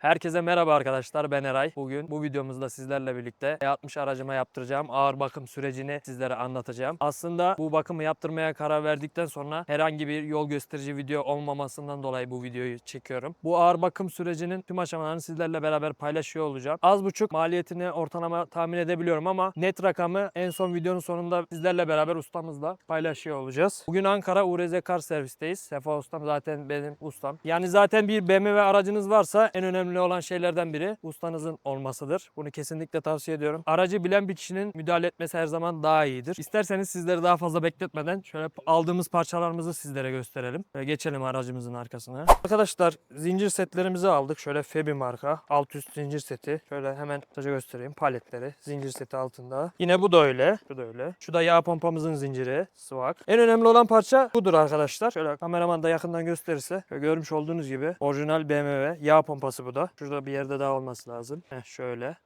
Herkese merhaba arkadaşlar ben Eray. Bugün bu videomuzda sizlerle birlikte E60 aracıma yaptıracağım ağır bakım sürecini sizlere anlatacağım. Aslında bu bakımı yaptırmaya karar verdikten sonra herhangi bir yol gösterici video olmamasından dolayı bu videoyu çekiyorum. Bu ağır bakım sürecinin tüm aşamalarını sizlerle beraber paylaşıyor olacağım. Az buçuk maliyetini ortalama tahmin edebiliyorum ama net rakamı en son videonun sonunda sizlerle beraber ustamızla paylaşıyor olacağız. Bugün Ankara URZ Kar Servis'teyiz. Sefa ustam zaten benim ustam. Yani zaten bir BMW aracınız varsa en önemli olan şeylerden biri ustanızın olmasıdır. Bunu kesinlikle tavsiye ediyorum. Aracı bilen bir kişinin müdahale etmesi her zaman daha iyidir. İsterseniz sizleri daha fazla bekletmeden şöyle aldığımız parçalarımızı sizlere gösterelim. Ve geçelim aracımızın arkasına. Arkadaşlar zincir setlerimizi aldık. Şöyle Febi marka alt üst zincir seti. Şöyle hemen kısaca göstereyim. Paletleri zincir seti altında. Yine bu da öyle. Şu da öyle. Şu da yağ pompamızın zinciri. Swag. En önemli olan parça budur arkadaşlar. Şöyle kameraman da yakından gösterirse. Görmüş olduğunuz gibi orijinal BMW yağ pompası bu da. Şurada bir yerde daha olması lazım. Heh, şöyle.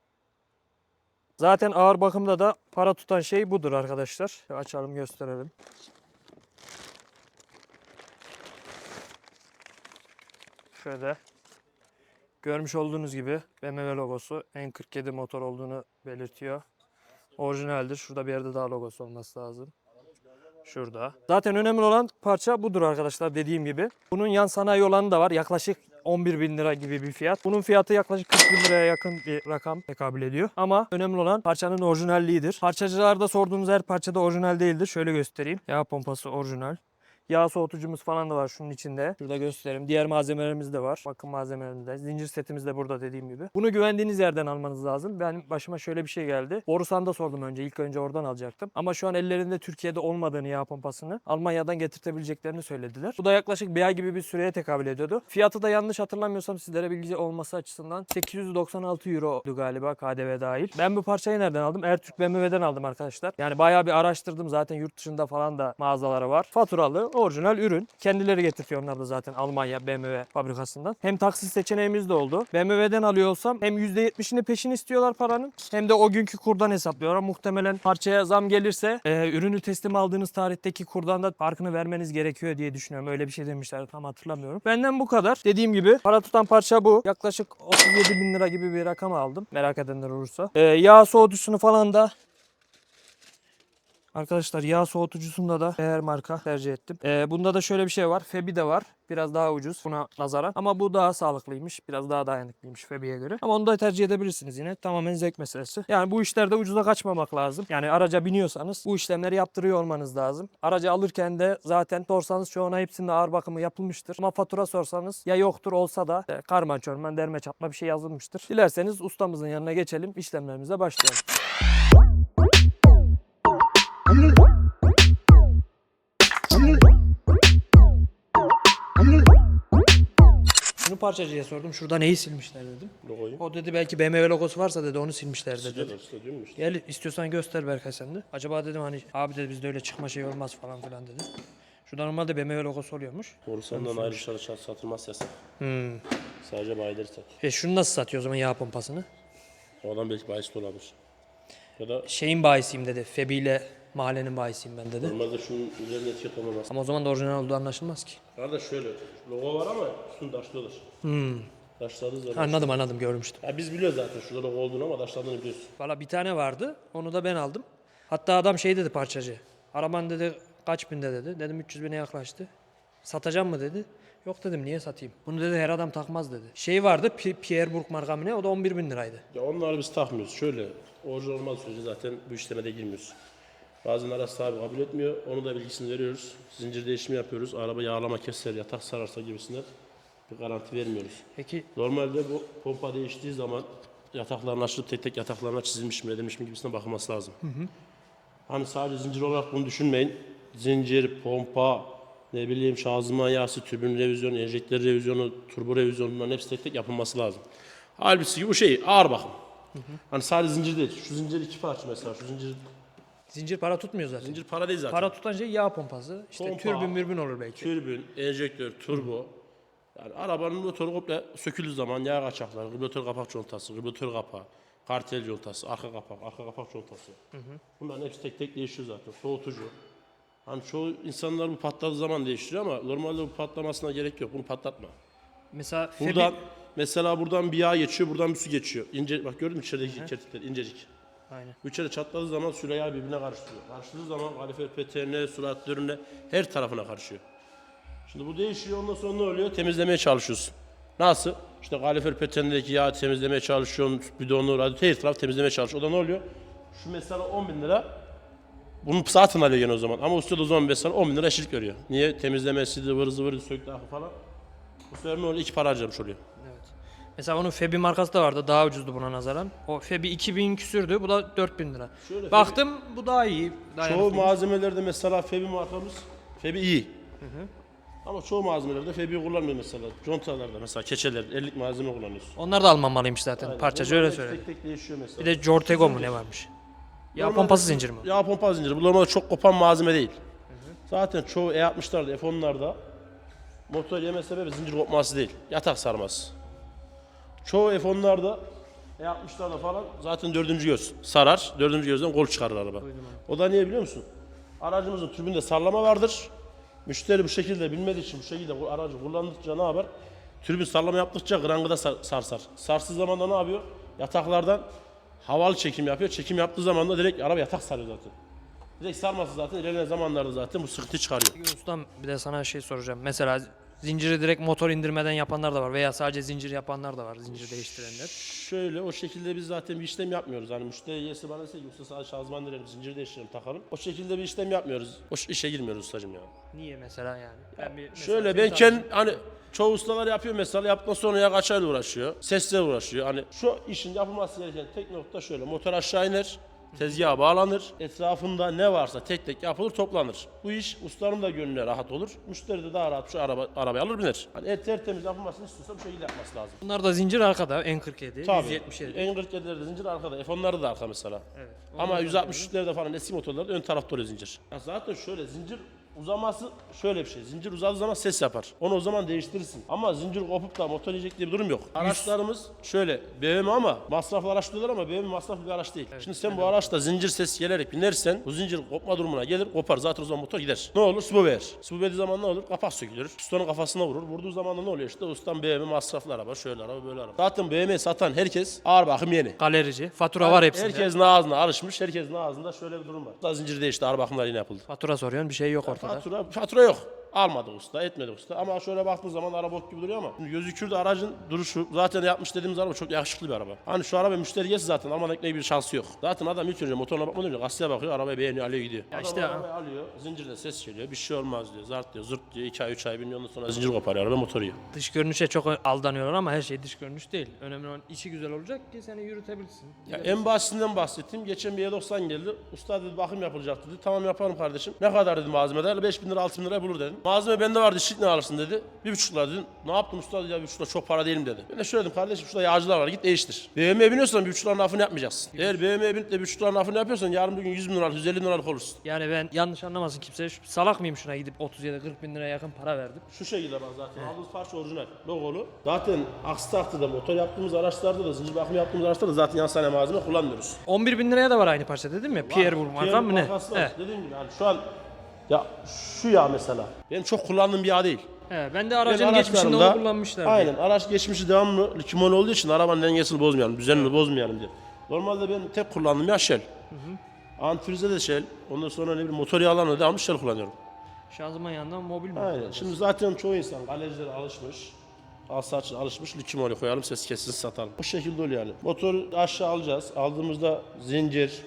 Zaten ağır bakımda da para tutan şey budur arkadaşlar. Açalım gösterelim. Şöyle. Görmüş olduğunuz gibi BMW logosu N47 motor olduğunu belirtiyor. Orijinaldir. Şurada bir yerde daha logosu olması lazım. Şurada. Zaten önemli olan parça budur arkadaşlar dediğim gibi. Bunun yan sanayi olanı da var. Yaklaşık 11 bin lira gibi bir fiyat. Bunun fiyatı yaklaşık 40 bin liraya yakın bir rakam tekabül ediyor. Ama önemli olan parçanın orijinalliğidir. Parçacılarda sorduğunuz her parçada orijinal değildir. Şöyle göstereyim. Yağ pompası orijinal. Yağ soğutucumuz falan da var şunun içinde. Şurada göstereyim. Diğer malzemelerimiz de var. Bakım malzemelerimiz de. Zincir setimiz de burada dediğim gibi. Bunu güvendiğiniz yerden almanız lazım. Ben başıma şöyle bir şey geldi. Borusan'da sordum önce. İlk önce oradan alacaktım. Ama şu an ellerinde Türkiye'de olmadığını yağ pompasını Almanya'dan getirtebileceklerini söylediler. Bu da yaklaşık bir ay gibi bir süreye tekabül ediyordu. Fiyatı da yanlış hatırlamıyorsam sizlere bilgi olması açısından 896 euro'du galiba KDV dahil. Ben bu parçayı nereden aldım? Ertürk BMW'den aldım arkadaşlar. Yani bayağı bir araştırdım. Zaten yurt dışında falan da mağazaları var. Faturalı, orijinal ürün. Kendileri getirtiyor onlar da zaten Almanya BMW fabrikasından. Hem taksit seçeneğimiz de oldu. BMW'den alıyor olsam hem %70'ini peşin istiyorlar paranın hem de o günkü kurdan hesaplıyorlar. Muhtemelen parçaya zam gelirse e, ürünü teslim aldığınız tarihteki kurdan da farkını vermeniz gerekiyor diye düşünüyorum. Öyle bir şey demişler tam hatırlamıyorum. Benden bu kadar. Dediğim gibi para tutan parça bu. Yaklaşık 37 bin lira gibi bir rakam aldım. Merak edenler olursa. E, yağ soğutucusunu falan da Arkadaşlar yağ soğutucusunda da değer marka tercih ettim. Ee, bunda da şöyle bir şey var. Febi de var. Biraz daha ucuz buna nazaran. Ama bu daha sağlıklıymış. Biraz daha dayanıklıymış Febi'ye göre. Ama onu da tercih edebilirsiniz yine. Tamamen zevk meselesi. Yani bu işlerde ucuza kaçmamak lazım. Yani araca biniyorsanız bu işlemleri yaptırıyor olmanız lazım. Aracı alırken de zaten sorsanız çoğuna hepsinde ağır bakımı yapılmıştır. Ama fatura sorsanız ya yoktur olsa da e, karman çorman derme çatma bir şey yazılmıştır. Dilerseniz ustamızın yanına geçelim. işlemlerimize başlayalım. Şunu parçacıya sordum. Şurada neyi silmişler dedim. Logoyu. O dedi belki BMW logosu varsa dedi onu silmişler dedi. Mu işte? Gel istiyorsan göster Berkay sen de. Acaba dedim hani abi dedi bizde öyle çıkma şey olmaz falan filan dedi. Şurada normalde BMW logosu oluyormuş. Borusandan ayrı dışarı satılmaz yasak. Hmm. Sadece bayileri sat. E şunu nasıl satıyor o zaman yağ pompasını? O adam belki bayisi de olabilir. Ya da Şeyin bayisiyim dedi. Febi ile mahallenin bayisiyim ben dedi. normalde şunun üzerinde etiket olmaması. Ama o zaman da orijinal olduğu anlaşılmaz ki. Kardeş şöyle, logo var ama üstünü taşlıyorlar. Hmm. Taşladığı zaman. Anladım anladım görmüştüm. Ya biz biliyoruz zaten şurada logo olduğunu ama taşladığını biliyorsun. Valla bir tane vardı. Onu da ben aldım. Hatta adam şey dedi parçacı. Araban dedi kaç binde dedi. Dedim 300 bine yaklaştı. Satacağım mı dedi. Yok dedim niye satayım. Bunu dedi her adam takmaz dedi. Şey vardı Pi- Pierre Burg marka mı ne o da 11 bin liraydı. Ya onları biz takmıyoruz. Şöyle, orijinal olmadığı sürece zaten bu işleme de girmiyoruz. Bazen araç sahibi kabul etmiyor. Onu da bilgisini veriyoruz. Zincir değişimi yapıyoruz. Araba yağlama keser, yatak sararsa gibisinden bir garanti vermiyoruz. Peki Normalde bu pompa değiştiği zaman yatakların açılıp tek tek yataklarına çizilmiş mi edilmiş mi gibisine bakılması lazım. Hani sadece zincir olarak bunu düşünmeyin. Zincir, pompa, ne bileyim şanzıman yağısı, tübün revizyonu, enjektör revizyonu, turbo revizyonu bunların hepsi tek tek yapılması lazım. Halbuki bu şey ağır bakım. Hani sadece zincir değil. Şu zincir iki parça mesela. Şu zincir, zincir para tutmuyor zaten. zincir para değil zaten. Para tutan şey yağ pompası. İşte Pompa. türbün mürbün olur belki. Türbün, enjektör, turbo. Yani arabanın motoru komple söküldüğü zaman yağ kaçakları, ribotör kapak contası, ribotör kapağı, kartel contası, arka kapak, arka kapak contası. Bunların hepsi tek tek değişiyor zaten. Soğutucu. Hani çoğu insanlar bu patladığı zaman değiştiriyor ama normalde bu patlamasına gerek yok. Bunu patlatma. Mesela Buradan Febi, Mesela buradan bir yağ geçiyor, buradan bir su geçiyor. İnce, bak gördün mü içerideki kertikler incecik. Aynen. Bu içeri çatladığı zaman yağ birbirine karıştırıyor. Karıştığı zaman kalifer peteğine, suratlarına her tarafına karışıyor. Şimdi bu değişiyor ondan sonra ne oluyor? Temizlemeye çalışıyorsun. Nasıl? İşte kalifer peteğindeki yağı temizlemeye çalışıyorsun, bidonu, radyatör her taraf temizlemeye çalışıyorsun. O da ne oluyor? Şu mesela 10 bin lira bunun satın alıyor gene o zaman. Ama usta da zaman mesela 10 bin lira eşlik görüyor. Niye? Temizlemesi, zıvır zıvır, söktü akı falan. Bu sefer ne oluyor? İki para harcamış oluyor. Mesela onun Febi markası da vardı. Daha ucuzdu buna nazaran. O Febi 2000 küsürdü. Bu da 4000 lira. Şöyle Baktım bu daha iyi. Çoğu dayanıklıymış. malzemelerde mesela Febi markamız, Febi iyi. Ama çoğu malzemelerde Febi kullanmıyor mesela. Contalarda mesela keçeler, ellik malzeme kullanıyorsun. Onlar da almamalıymış zaten. Parçacı öyle söyledi. Tek tek değişiyor mesela. Bir de Jortego mu ne varmış? Ya Normalde- pompası zincir mi? Yağ pompa zinciri. Bu normalde çok kopan malzeme değil. Zaten çoğu E60'larda, F10'larda motor yeme sebebi zincir kopması değil. Yatak sarması. Çoğu F10'larda E60'larda falan zaten dördüncü göz sarar. Dördüncü gözden kol çıkarır araba. O da niye biliyor musun? Aracımızın tübünde sallama vardır. Müşteri bu şekilde bilmediği için bu şekilde bu aracı kullandıkça ne yapar? Türbün sallama yaptıkça grangıda sar- sarsar. Sarsız zaman da ne yapıyor? Yataklardan havalı çekim yapıyor. Çekim yaptığı zaman da direkt araba yatak sarıyor zaten. Direkt sarması zaten ilerleyen zamanlarda zaten bu sıkıntı çıkarıyor. Peki Ustam bir de sana şey soracağım. Mesela zinciri direkt motor indirmeden yapanlar da var veya sadece zincir yapanlar da var. Zincir değiştirenler. Şöyle o şekilde biz zaten bir işlem yapmıyoruz. Hani müşteri yesi bana dese ki usta sadece şanzıman direlim, zincir değiştirelim, takalım. O şekilde bir işlem yapmıyoruz. O ş- işe girmiyoruz ustacım ya. Niye mesela yani? Ben bir, mesela Şöyle ben tarzın- kendim hani çoğu ustalar yapıyor mesela yaptıktan sonra ya kaçayla uğraşıyor. Sesle uğraşıyor. Hani şu işin yapılması gereken tek nokta şöyle. Motor aşağı iner. Tezgaha bağlanır. Etrafında ne varsa tek tek yapılır toplanır. Bu iş ustanın da gönlüne rahat olur. Müşteri de daha rahat şu araba, arabayı alır biner. Hani et tertemiz yapılmasını istiyorsa bu şekilde yapması lazım. Bunlar da zincir arkada N47, Tabii. 177. En 47'lerde zincir arkada. F10'larda da arka mesela. Evet. Ama 163'lerde falan eski motorlarda ön tarafta oluyor zincir. Ya zaten şöyle zincir uzaması şöyle bir şey. Zincir uzadığı zaman ses yapar. Onu o zaman değiştirirsin. Ama zincir kopup da motor yiyecek diye bir durum yok. Araçlarımız şöyle BMW ama masraflı araç diyorlar ama BMW masraflı bir araç değil. Şimdi sen bu araçta zincir ses gelerek binersen bu zincir kopma durumuna gelir kopar. Zaten o zaman motor gider. Ne olur? Su ver. Su verdiği zaman ne olur? Kapak sökülür. Ustanın kafasına vurur. Vurduğu zaman da ne oluyor işte? Ustam BMW masraflı araba. Şöyle araba böyle araba. Zaten BMW satan herkes ağır bakım yeni. Galerici. Fatura var hepsinde. Herkesin ağzına alışmış. Herkesin ağzında şöyle bir durum var. Zincir değişti. Ağır bakımlar yine yapıldı. Fatura soruyorsun bir şey yok ortada. Fatura, fatura yok. Almadı usta, etmedi usta. Ama şöyle baktığın zaman araba bok gibi duruyor ama şimdi gözükürdü aracın duruşu. Zaten yapmış dediğimiz araba çok yakışıklı bir araba. Hani şu araba müşteri gelse zaten almadan bir şansı yok. Zaten adam ilk önce motoruna bakmadan önce gazeteye bakıyor, arabayı beğeniyor, alıyor gidiyor. Ya adam işte- arabayı alıyor, zincirde ses geliyor, bir şey olmaz diyor, zart diyor, zırt diyor, 2 ay 3 ay biniyor ondan sonra zincir koparıyor araba motoru yiyor. Dış görünüşe çok aldanıyorlar ama her şey dış görünüş değil. Önemli olan içi güzel olacak ki seni yürütebilsin. Ya en basitinden bahsettim. Geçen bir E90 geldi. Usta dedi bakım yapılacak dedi. Tamam yaparım kardeşim. Ne kadar dedim malzemeler? 5 bin lira 6 bin lira bulur dedim. Malzeme bende vardı şık ne alırsın dedi. Bir buçuk lira dedim. Ne yaptım usta dedi ya bir buçuk lira çok para değilim dedi. Ben de şöyle dedim kardeşim şurada yağcılar var git değiştir. BMW'ye biniyorsan bir buçuk liranın lafını yapmayacaksın. Eğer BMW'ye binip de bir buçuk liranın lafını yapıyorsan yarın bir gün 100 bin liralık 150 bin liralık olursun. Yani ben yanlış anlamasın kimse. Şu- Salak mıyım şuna gidip 37-40 bin liraya yakın para verdim. Şu şekilde bak zaten aldığımız parça orijinal logolu. Zaten aksi takdirde motor yaptığımız araçlarda da zincir bakımı yaptığımız araçlarda da zaten yan sanayi malzeme kullanmıyoruz. 11 bin liraya da var aynı parça dedim ya. Pierre marka mı ne? He. Dediğim gibi yani şu an ya şu yağ mesela benim çok kullandığım bir yağ değil. He, ben de aracın geçmişinde araçlarımda- onu kullanmışlar. diye. Aynen araç geçmişi devamlı limon olduğu için arabanın dengesini bozmayalım, düzenini bozmayalım diye. Normalde ben tek kullandığım yağ Shell. Antifrize de Shell. Ondan sonra ne bileyim motor yağlarına devamlı Shell kullanıyorum. Şanzıman yanından mobil mi? Aynen. Şimdi zaten çoğu insan galericilere alışmış. Alsaçlı alışmış. Likimoli koyalım ses kessin satalım. Bu şekilde oluyor yani. Motoru aşağı alacağız. Aldığımızda zincir,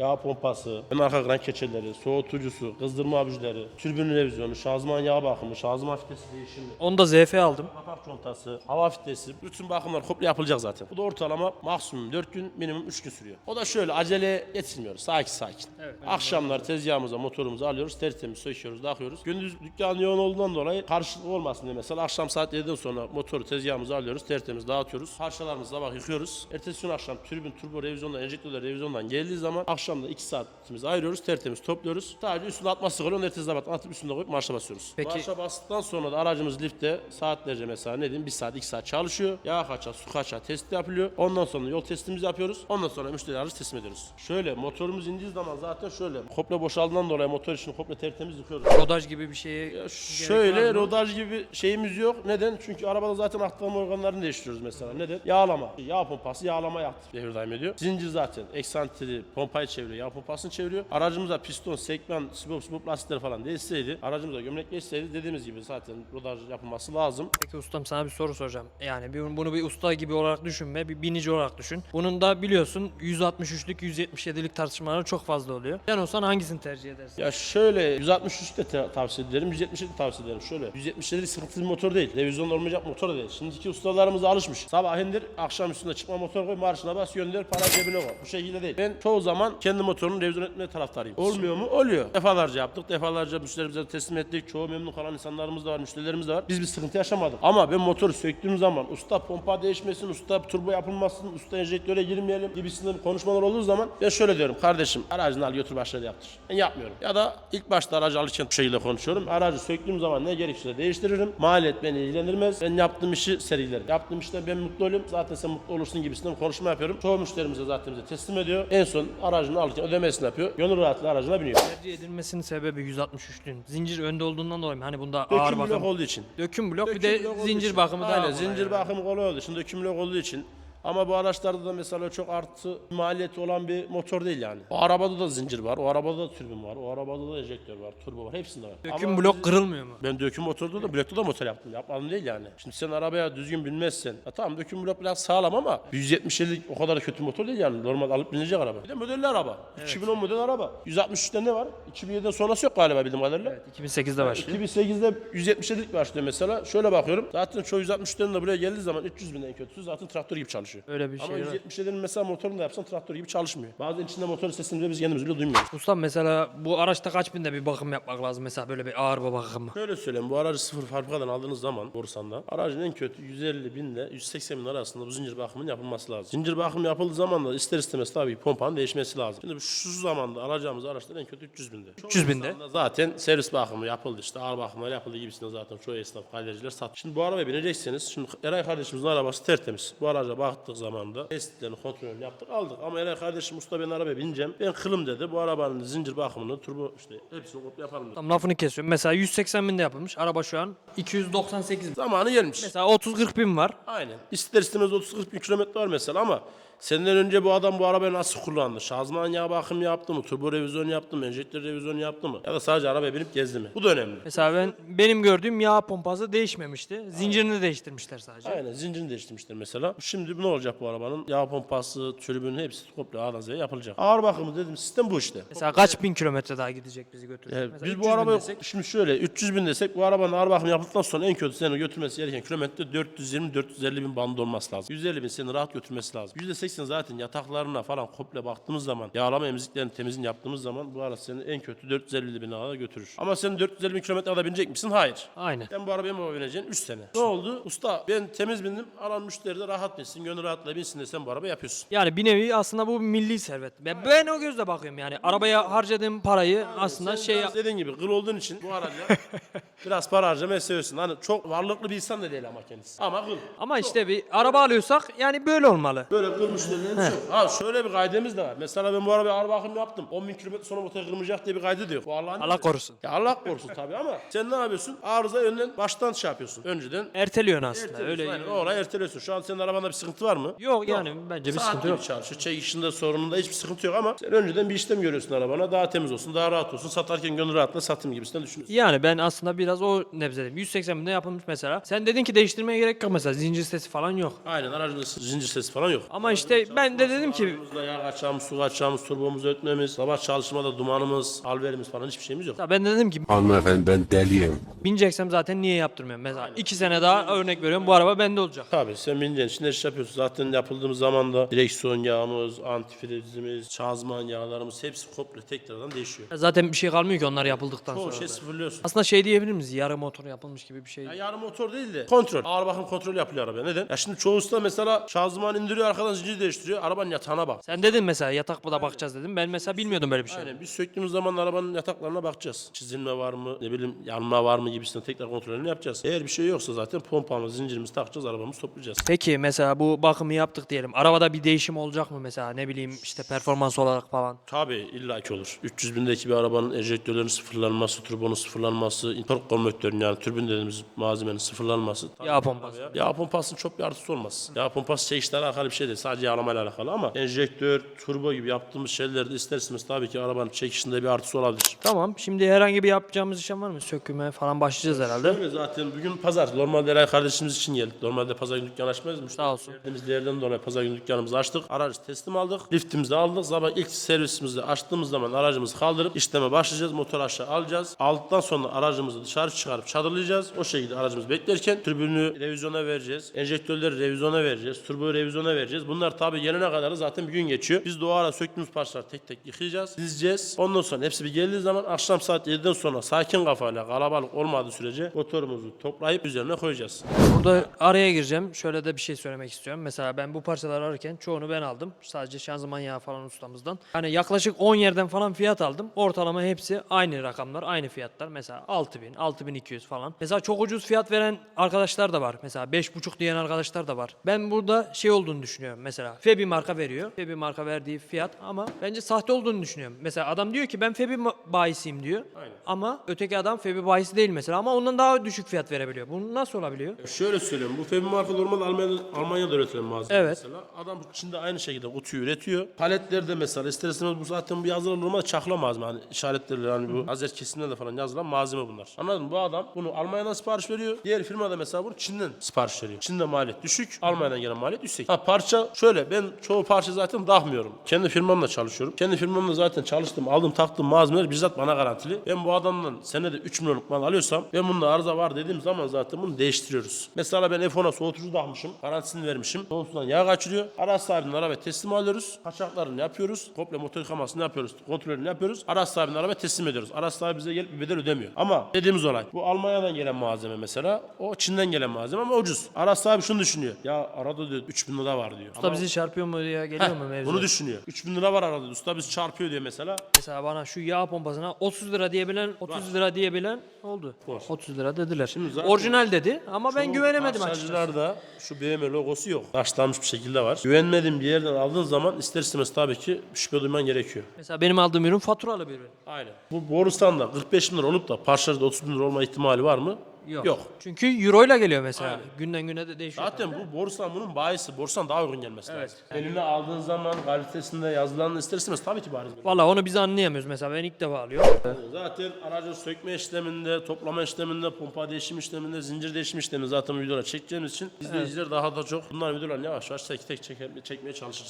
yağ pompası, ön arka kran keçeleri, soğutucusu, kızdırma abijileri, türbün revizyonu, şanzıman yağ bakımı, şanzıman fitesi değişimi, Onu da ZF aldım. kapak contası, hava filtresi, bütün bakımlar komple yapılacak zaten. Bu da ortalama maksimum 4 gün, minimum 3 gün sürüyor. O da şöyle acele getirmiyoruz. Sakin sakin. Evet. Akşamlar tezgahımıza motorumuzu alıyoruz, tertemiz söküyoruz, takıyoruz. Gündüz dükkan yoğun olduğundan dolayı karışıklık olmasın diye mesela akşam saat 7'den sonra motoru tezgahımıza alıyoruz, tertemiz dağıtıyoruz. Parçalarımızı sabah yıkıyoruz. Ertesi gün akşam türbün, turbo revizyondan, enjektörler revizyondan geldiği zaman akşam Akşam da 2 saatimizi ayırıyoruz. Tertemiz topluyoruz. Sadece üstüne atması kalıyor. Ertesi sabah atıp üstüne koyup marşa basıyoruz. Peki- Marşa bastıktan sonra da aracımız lifte saatlerce mesela ne diyeyim 1 saat 2 saat çalışıyor. Yağ kaçağı, su kaçağı testi yapılıyor. Ondan sonra yol testimizi yapıyoruz. Ondan sonra müşteri aracı teslim ediyoruz. Şöyle motorumuz indiği zaman zaten şöyle komple boşaldığından dolayı motor için komple tertemiz yıkıyoruz. Rodaj gibi bir şeye Ya şöyle rodaj gibi şeyimiz yok. Neden? Çünkü arabada zaten aktarma organlarını değiştiriyoruz mesela. Neden? Yağlama. Yağ pompası yağlama yaptı. Devir daim ediyor. Zincir zaten eksantri pompayı çeviriyor. Yağ pompasını çeviriyor. Aracımıza piston, sekmen, sibop, sibop lastikleri falan değişseydi, aracımıza gömlek geçseydi dediğimiz gibi zaten rodaj yapılması lazım. Peki ustam sana bir soru soracağım. Yani bir- bunu bir usta gibi olarak düşünme, bir binici olarak düşün. Bunun da biliyorsun 163'lük, 177'lik tartışmaları çok fazla oluyor. Sen olsan hangisini tercih edersin? Ya şöyle 163 de tavsiye ederim, 170 de tavsiye ederim. Şöyle 177 sıkıntılı bir motor değil. Revizyonda olmayacak motor da değil. Şimdiki ustalarımız alışmış. Sabah indir, akşam üstüne çıkma motor koy, marşına bas, gönder, para cebine koy. Bu şekilde değil. Ben çoğu zaman kendi motorunu revizyon etmeye taraftarıyım. Olmuyor mu? Oluyor. Defalarca yaptık, defalarca müşterimize teslim ettik. Çoğu memnun kalan insanlarımız da var, müşterilerimiz de var. Biz bir sıkıntı yaşamadık. Ama ben motoru söktüğüm zaman usta pompa değişmesin, usta turbo yapılmasın, usta enjektöre girmeyelim gibisinden konuşmalar olduğu zaman ben şöyle diyorum. Kardeşim aracını al götür başına yaptır. Ben yapmıyorum. Ya da ilk başta aracı alırken bu şekilde konuşuyorum. Aracı söktüğüm zaman ne gerekirse değiştiririm. Maliyet beni ilgilendirmez. Ben yaptığım işi serilerim. Yaptığım işte ben mutlu olayım. Zaten sen mutlu olursun gibisinden konuşma yapıyorum. Çoğu müşterimize zaten bize teslim ediyor. En son aracını alırken ödemesini yapıyor. Gönül rahatlığı aracına biniyor. Tercih edilmesinin sebebi 163'lüğün. Zincir önde olduğundan dolayı mı? Hani bunda ağır Döküm blok bakım. olduğu için. Döküm blok bir Döküm de blok zincir bakımı daha Aynen zincir bakımı kolay olduğu için, döküm blok olduğu için. Ama bu araçlarda da mesela çok artı maliyeti olan bir motor değil yani. O arabada da zincir var, o arabada da türbin var, o arabada da enjektör var, turbo var, hepsinde var. Döküm Ama blok kırılmıyor mu? ben döküm motorda da blokta da motor yaptım. Yapmadım değil yani. Şimdi sen arabaya düzgün binmezsen. Ya tamam döküm blok biraz sağlam ama 170'lik o kadar kötü motor değil yani. Normal alıp binecek araba. Bir de modelli araba. 2010 model araba. 163'te ne var? 2007'den sonrası yok galiba bildiğim kadarıyla. Evet 2008'de başlıyor. 2008'de 177'lik başlıyor mesela. Şöyle bakıyorum. Zaten çoğu 160'ların da buraya geldiği zaman 300 bin en kötüsü zaten traktör gibi çalışıyor. Öyle bir Ama şey var. 177'nin mesela motorunu da yapsan traktör gibi çalışmıyor. Bazen içinde motorun sesini bile biz kendimiz bile duymuyoruz. Ustam mesela bu araçta kaç binde bir bakım yapmak lazım mesela böyle bir ağır bir bakımı? Şöyle söyleyeyim bu aracı sıfır fabrikadan aldığınız zaman Borusan'da aracın en kötü 150 bin ile 180 bin arasında bu zincir bakımının yapılması lazım. Zincir bakımı yapıldığı zaman da ister istemez tabii pompanın değişmesi lazım. Şimdi şu zamanda alacağımız araçlar en kötü 300 binde. 300 binde? Zaten servis bakımı yapıldı işte ağır bakımlar yapıldı gibisinden zaten çoğu esnaf galericiler sat. Şimdi bu arabaya binecekseniz şimdi Eray kardeşimizin arabası tertemiz. Bu araca baktık zaman da testlerini kontrolünü yaptık aldık. Ama Eray kardeşim usta ben arabaya bineceğim. Ben kılım dedi. Bu arabanın zincir bakımını turbo işte hepsini komple yapalım dedi. Tam lafını kesiyorum. Mesela 180 binde yapılmış. Araba şu an 298 bin. Zamanı gelmiş. Mesela 30-40 bin var. Aynen. İster istemez 30-40 bin kilometre var mesela ama senden önce bu adam bu arabayı nasıl kullandı? Şanzıman yağ bakımı yaptı mı? Turbo revizyon yaptı mı? Enjektör revizyonu yaptı mı? Ya da sadece arabaya binip gezdi mi? Bu da önemli. Mesela ben benim gördüğüm yağ pompası değişmemişti. Zincirini değiştirmişler sadece. Aynen zincirini değiştirmişler mesela. Şimdi ne olacak bu arabanın? Yağ pompası, tribün hepsi komple A'dan Z'ye yapılacak. Ağır bakımı dedim sistem bu işte. Mesela kaç bin kilometre daha gidecek bizi götürecek? Mesela biz 300 bu bin arabayı desek, şimdi şöyle 300 bin desek bu arabanın ağır bakımı yapıldıktan sonra en kötü seni götürmesi gereken kilometre 420-450 bin bandı olması lazım. 150 bin seni rahat götürmesi lazım. %80 zaten yataklarına falan komple baktığımız zaman yağlama emziklerini temizliğini yaptığımız zaman bu araç seni en kötü 450 bin liraya götürür. Ama sen 450 bin kilometre da binecek misin? Hayır. Aynen. Ben bu arabaya mı bineceksin? 3 sene. Ne oldu? Usta ben temiz bindim. Alan müşteri de rahat binsin, gönül rahatla binsin de sen bu arabayı yapıyorsun. Yani bir nevi aslında bu milli servet. Ben, ben o gözle bakıyorum yani. Arabaya harcadığım parayı aslında Sen şey biraz dediğin gibi kıl olduğun için bu araca biraz para harcamayı seviyorsun. Hani çok varlıklı bir insan da değil ama kendisi. Ama kıl. ama işte bir araba alıyorsak yani böyle olmalı. Böyle kıl müşterilerimiz yok. Ha şöyle bir kaidemiz de var. Mesela ben bu arabaya ağır bakım yaptım. 10 bin kilometre sonra motor kırmayacak diye bir kaydı diyor. Bu Allah'ın Allah korusun. Ya Allah korusun tabii ama sen ne yapıyorsun? Arıza önden baştan şey yapıyorsun. Önceden Erteliyorsun aslında. erteliyorsun. Öyle. Aynen, o olay erteliyorsun. Şu an senin arabanda bir sıkıntı var mı? Yok yani bence bir Saat sıkıntı gibi yok. çalışıyor. Çek işinde sorununda hiçbir sıkıntı yok ama sen önceden bir işlem görüyorsun arabana. Daha temiz olsun, daha rahat olsun. Satarken gönül rahatla satayım gibisinden düşünüyorsun. Yani ben aslında biraz o nebzedeyim. 180 binde yapılmış mesela. Sen dedin ki değiştirmeye gerek yok mesela. Zincir sesi falan yok. Aynen aracında zincir sesi falan yok. Ama işte ben de dedim ki Arabamızda yağ kaçağımız, su kaçağımız, turbomuz ötmemiz, sabah çalışmada dumanımız, alverimiz falan hiçbir şeyimiz yok. ben de dedim ki Hanımefendi ben deliyim. bineceksem zaten niye yaptırmıyorum mesela. 2 sene daha örnek veriyorum bu araba bende olacak. Tabii sen bineceksin, şimdi iş yapıyorsun Zaten yapıldığımız zaman da direksiyon yağımız, antifrizimiz, şanzıman yağlarımız hepsi komple tekrardan değişiyor. Zaten bir şey kalmıyor ki onlar yapıldıktan Çoğu sonra. şey da. sıfırlıyorsun. Aslında şey diyebilir miyiz? Yarı motor yapılmış gibi bir şey. Ya yarı motor değil de kontrol. Ağır bakım kontrolü yapılıyor arabaya. Neden? Ya şimdi çoğu usta mesela şanzıman indiriyor arkadan zincir değiştiriyor. Arabanın yatağına bak. Sen dedin mesela yatak da bakacağız dedim. Ben mesela bilmiyordum böyle bir şey. Aynen biz söktüğümüz zaman arabanın yataklarına bakacağız. Çizilme var mı, ne bileyim yanma var mı gibisinden tekrar kontrolünü yapacağız. Eğer bir şey yoksa zaten pompamız, zincirimizi takacağız, arabamızı toplayacağız. Peki mesela bu bakımı yaptık diyelim. Arabada bir değişim olacak mı mesela? Ne bileyim işte performans olarak falan. Tabii illaki olur. 300 bindeki bir arabanın enjektörlerinin sıfırlanması, turbonun sıfırlanması, tork konvektörünün yani türbin dediğimiz malzemenin sıfırlanması. Yağ pompası. Ya. Yağ pompasının çok bir artısı olmaz. Yağ pompası çekişle alakalı bir şey değil. Sadece yağlamayla alakalı ama enjektör, turbo gibi yaptığımız şeylerde isterseniz tabii ki arabanın çekişinde bir artısı olabilir. Tamam. Şimdi herhangi bir yapacağımız işlem var mı? Söküme falan başlayacağız herhalde. Öyle zaten bugün pazar. Normalde Eray kardeşimiz için geldik. Normalde pazar günü dükkan açmayız. Sağ olsun. Verdiğimiz değerden dolayı pazar günü dükkanımızı açtık. Aracı teslim aldık. Liftimizi aldık. Sabah ilk servisimizi açtığımız zaman aracımızı kaldırıp işleme başlayacağız. Motor aşağı alacağız. Aldıktan sonra aracımızı dışarı çıkarıp çadırlayacağız. O şekilde aracımız beklerken türbünü revizyona vereceğiz. Enjektörleri revizyona vereceğiz. Turboyu revizyona vereceğiz. Bunlar tabii gelene kadar da zaten bir gün geçiyor. Biz de söktüğümüz parçaları tek tek yıkayacağız. Dizeceğiz. Ondan sonra hepsi bir geldiği zaman akşam saat 7'den sonra sakin kafayla kalabalık olmadığı sürece motorumuzu toplayıp üzerine koyacağız. Burada araya gireceğim. Şöyle de bir şey söylemek istiyorum. Mesela ben bu parçaları alırken çoğunu ben aldım. Sadece şanzıman yağı falan ustamızdan. Hani yaklaşık 10 yerden falan fiyat aldım. Ortalama hepsi aynı rakamlar, aynı fiyatlar. Mesela 6000, 6200 falan. Mesela çok ucuz fiyat veren arkadaşlar da var. Mesela 5,5 diyen arkadaşlar da var. Ben burada şey olduğunu düşünüyorum. Mesela Febi marka veriyor. Febi marka verdiği fiyat ama bence sahte olduğunu düşünüyorum. Mesela adam diyor ki ben Febi bayisiyim diyor. Aynen. Ama öteki adam Febi bayisi değil mesela ama ondan daha düşük fiyat verebiliyor. Bu nasıl olabiliyor? Şöyle söyleyeyim. Bu Febi marka normalde Almanya'da, Almanya'da üretilen malzeme Evet. mesela. Adam Çin'de aynı şekilde kutuyu üretiyor. Paletlerde mesela ister bu zaten bu yazılan normalde çakla malzeme. Hani işaretlerle hani bu Azer kesimlerle falan yazılan malzeme bunlar. Anladın mı? Bu adam bunu Almanya'dan sipariş veriyor. Diğer firma da mesela bunu Çin'den sipariş veriyor. Çin'de maliyet düşük. Almanya'dan gelen maliyet yüksek. Ha parça şöyle ben çoğu parça zaten takmıyorum. Kendi firmamla çalışıyorum. Kendi firmamla zaten çalıştım, aldım, taktım malzemeler bizzat bana garantili. Ben bu adamdan senede 3 milyonluk mal alıyorsam ben bunda arıza var dediğim zaman zaten bunu değiştiriyoruz. Mesela ben F10'a soğutucu takmışım. Garantisini vermişim. Soğutucudan yağ kaçırıyor. Araç sahibinin arabaya teslim alıyoruz. Kaçaklarını yapıyoruz. Komple motor yıkamasını yapıyoruz. Kontrolünü yapıyoruz. Araç sahibinin arabaya teslim ediyoruz. Araç sahibi bize gelip bir bedel ödemiyor. Ama dediğimiz olay bu Almanya'dan gelen malzeme mesela. O Çin'den gelen malzeme ama ucuz. Araç sahibi şunu düşünüyor. Ya arada diyor 3000 lira var diyor. Usta Ama- bizi çarpıyor mu diye geliyor mu mevzu? bunu düşünüyor. 3000 lira var arada. Usta biz çarpıyor diyor mesela. Mesela bana şu yağ pompasına 30 lira diyebilen, 30 lira diyebilen oldu. Var. 30 lira dediler. Şimdi zaten- Orijinal dedi ama ben güvenemedim açıkçası. Parçacılarda şu BMW logosu yok. Taşlanmış bir şekilde var. Güvenmediğin bir yerden aldığın zaman ister istemez tabii ki şüphe duyman gerekiyor. Mesela benim aldığım ürün faturalı bir ürün. Aynen. Bu borustan'da 45 bin lira olup da parçalarda 30 bin lira olma ihtimali var mı? Yok. Yok. Çünkü euro ile geliyor mesela. Aynen. Günden güne de değişiyor. Zaten bu borsan bunun bayisi. Borsan daha uygun gelmesi Evet. lazım. Eline aldığın zaman kalitesinde yazılanını ister istemez tabii ki bariz. Valla onu biz anlayamıyoruz mesela ben ilk defa alıyorum. Zaten aracın sökme işleminde, toplama işleminde, pompa değişim işleminde, zincir değişim işleminde zaten bu videoları çekeceğimiz için izleyiciler daha da çok bunlar videolarını yavaş yavaş tek tek çeker, çekmeye çalışırız.